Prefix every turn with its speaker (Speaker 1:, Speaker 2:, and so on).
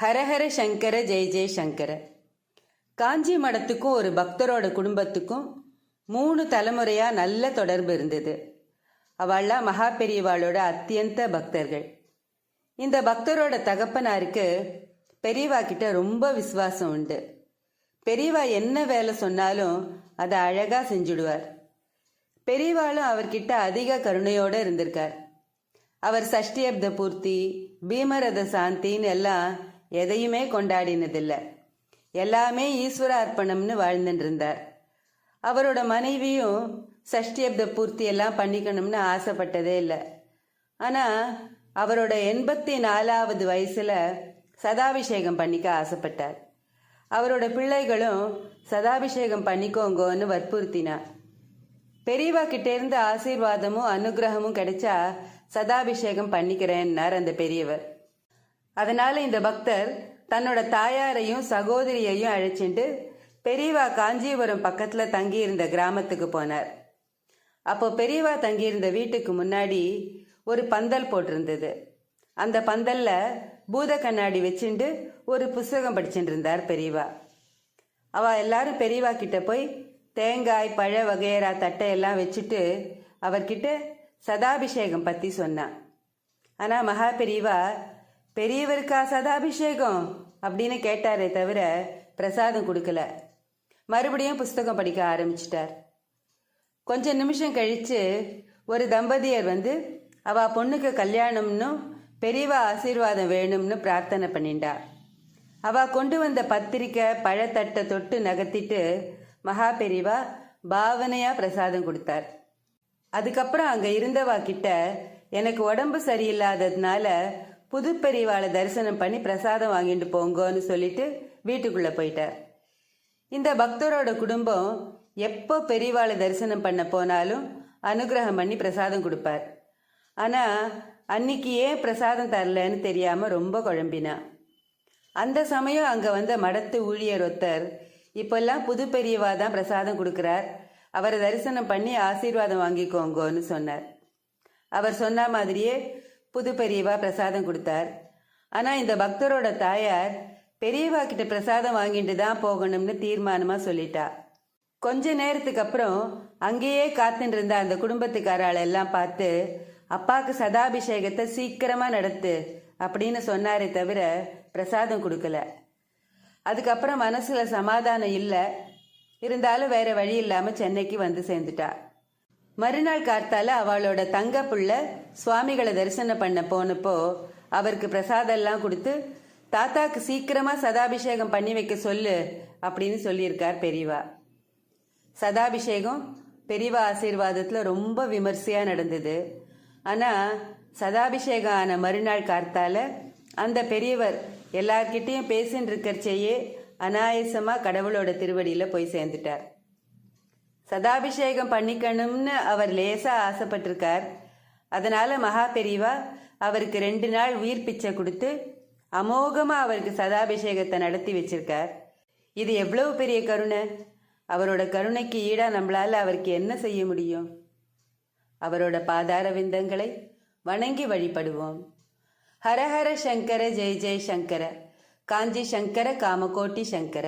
Speaker 1: ஹரஹர சங்கர ஜெய் ஜெய் சங்கர. காஞ்சி மடத்துக்கும் ஒரு பக்தரோட குடும்பத்துக்கும் மூணு தலைமுறையா நல்ல தொடர்பு இருந்தது. அவள்லாம் மகா பெரியவாளோட அத்தியந்த பக்தர்கள். இந்த பக்தரோட தகப்பனாருக்கு பெரியவா கிட்ட ரொம்ப விசுவாசம் உண்டு. பெரியவா என்ன வேலை சொன்னாலும் அதை அழகா செஞ்சுடுவார். பெரியவாளும் அவர்கிட்ட அதிக கருணையோட இருந்திருக்கார். அவர் சஷ்டியப்த பூர்த்தி பீமரத சாந்தின்னு எல்லாம் எதையுமே கொண்டாடினதில்லை. எல்லாமே ஈஸ்வர அர்ப்பணம்னு வாழ்ந்துட்டு இருந்தார் அவரோட மனைவியும் சஷ்டியப்த பூர்த்தி எல்லாம் பண்ணிக்கணும்னு ஆசைப்பட்டதே இல்லை. ஆனால் அவரோட எண்பத்தி நாலாவது வயசில் சதாபிஷேகம் பண்ணிக்க ஆசைப்பட்டார். அவரோட பிள்ளைகளும் சதாபிஷேகம் பண்ணிக்கோங்கன்னு வற்புறுத்தினா பெரியவா கிட்டேருந்து ஆசீர்வாதமும் அனுகிரகமும் கிடைச்சா சதாபிஷேகம் பண்ணிக்கிறேன்னார் அந்த பெரியவர். அதனால இந்த பக்தர் தன்னோட தாயாரையும் சகோதரியையும் அழைச்சிட்டு பெரியவா காஞ்சிபுரம் பக்கத்துல தங்கியிருந்த கிராமத்துக்கு போனார். அப்போ பெரியவா தங்கியிருந்த வீட்டுக்கு முன்னாடி ஒரு பந்தல் போட்டிருந்தது. அந்த பந்தல்ல பூத கண்ணாடி வச்சுண்டு ஒரு புஸ்தகம் படிச்சுட்டு இருந்தார் பெரியவா. அவ எல்லாரும் பெரியவா கிட்ட போய் தேங்காய் பழ வகையரா தட்டை எல்லாம் வச்சுட்டு அவர்கிட்ட சதாபிஷேகம் பத்தி சொன்னான் ஆனா மகா பெரியவா பெரியவருக்கா சதாபிஷேகம் அப்படின்னு கேட்டாரே தவிர பிரசாதம் கொடுக்கல. மறுபடியும் புஸ்தகம் படிக்க ஆரம்பிச்சிட்டார். கொஞ்ச நிமிஷம் கழிச்சு ஒரு தம்பதியர் வந்து அவ பொண்ணுக்கு கல்யாணம்னு பெரியவா ஆசீர்வாதம் வேணும்னு பிரார்த்தனை பண்ணிண்டா அவ கொண்டு வந்த பத்திரிக்கை பழத்தட்டை தொட்டு நகர்த்திட்டு மகா பெரியவா பாவனையா பிரசாதம் கொடுத்தார். அதுக்கப்புறம் அங்க இருந்தவா கிட்ட எனக்கு உடம்பு சரியில்லாததுனால புது பெரியவாளை தரிசனம் பண்ணி பிரசாதம் வாங்கிட்டு போங்கன்னு சொல்லிட்டு வீட்டுக்குள்ளே போயிட்டார். இந்த பக்தரோட குடும்பம் எப்போ பெரியவாளை தரிசனம் பண்ண போனாலும் அனுகிரகம் பண்ணி பிரசாதம் கொடுப்பார். ஆனால் அன்னைக்கு ஏன் பிரசாதம் தரலன்னு தெரியாமல் ரொம்ப குழம்பினா. அந்த சமயம் அங்கே வந்த மடத்து ஊழியர் ஒருத்தர் இப்போல்லாம் புது பெரியவா தான் பிரசாதம் கொடுக்குறார். அவரை தரிசனம் பண்ணி ஆசீர்வாதம் வாங்கிக்கோங்கன்னு சொன்னார். அவர் சொன்ன மாதிரியே புது பெரியவா பிரசாதம் கொடுத்தார். ஆனால் இந்த பக்தரோட தாயார் பெரியவா கிட்ட பிரசாதம் வாங்கிட்டு தான் போகணும்னு தீர்மானமாக சொல்லிட்டா. கொஞ்ச நேரத்துக்கு அப்புறம் அங்கேயே காத்துட்டு இருந்த அந்த குடும்பத்துக்காராள் எல்லாம் பார்த்து அப்பாவுக்கு சதாபிஷேகத்தை சீக்கிரமாக நடத்து அப்படின்னு சொன்னாரே தவிர பிரசாதம் கொடுக்கல. அதுக்கப்புறம் மனசில் சமாதானம் இல்லை. இருந்தாலும் வேற வழி இல்லாமல் சென்னைக்கு வந்து சேர்ந்துட்டா. மறுநாள் கார்த்தால அவளோட தங்க புள்ள சுவாமிகளை தரிசனம் பண்ண போனப்போ அவருக்கு பிரசாதம்லாம் கொடுத்து தாத்தாக்கு சீக்கிரமா சதாபிஷேகம் பண்ணி வைக்க சொல்லு அப்படின்னு சொல்லியிருக்கார் பெரியவா. சதாபிஷேகம் பெரியவா ஆசீர்வாதத்துல ரொம்ப விமர்சையா நடந்தது. ஆனா சதாபிஷேகம் ஆன மறுநாள் கார்த்தால அந்த பெரியவர் எல்லார்கிட்டையும் பேசின்னு இருக்கிறச்சேயே அனாயசமா கடவுளோட திருவடியில போய் சேர்ந்துட்டார். சதாபிஷேகம் பண்ணிக்கணும்னு அவர் லேசா ஆசைப்பட்டிருக்கார். அதனால மகா பெரியவா அவருக்கு ரெண்டு நாள் உயிர் பிச்சை கொடுத்து அமோகமா அவருக்கு சதாபிஷேகத்தை நடத்தி வச்சிருக்கார். இது எவ்வளவு பெரிய கருணை? அவரோட கருணைக்கு ஈடா நம்மளால அவருக்கு என்ன செய்ய முடியும்? அவரோட பாதார விந்தங்களை வணங்கி வழிபடுவோம். ஹரஹர சங்கர ஜெய் ஜெய் சங்கர. காஞ்சி சங்கர காமகோட்டி சங்கர.